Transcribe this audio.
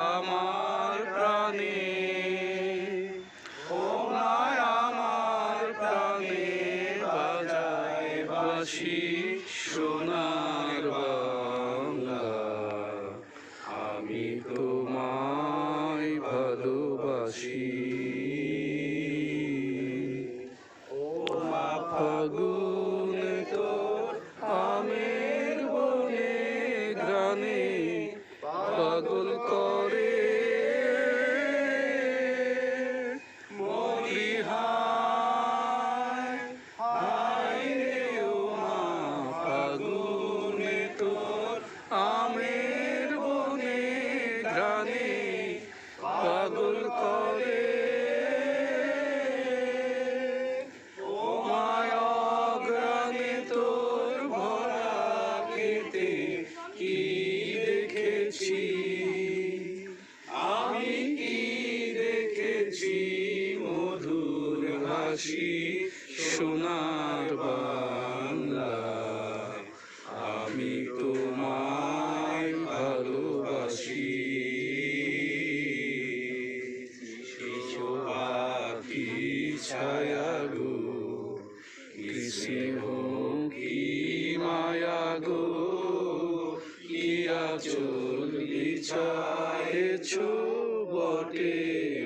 আমার প্রাণে তোমায় আমার প্রাণে বাজায় বাসি সোনার বাংলা। আমি তোমার পাগল করে। ভালোবাসি সোনার বাংলা। আমি তোমায় ভালোবাসি। ছায়া গো স্নেহ কি মায়া গো কি আচল বিছায়েছ বটে?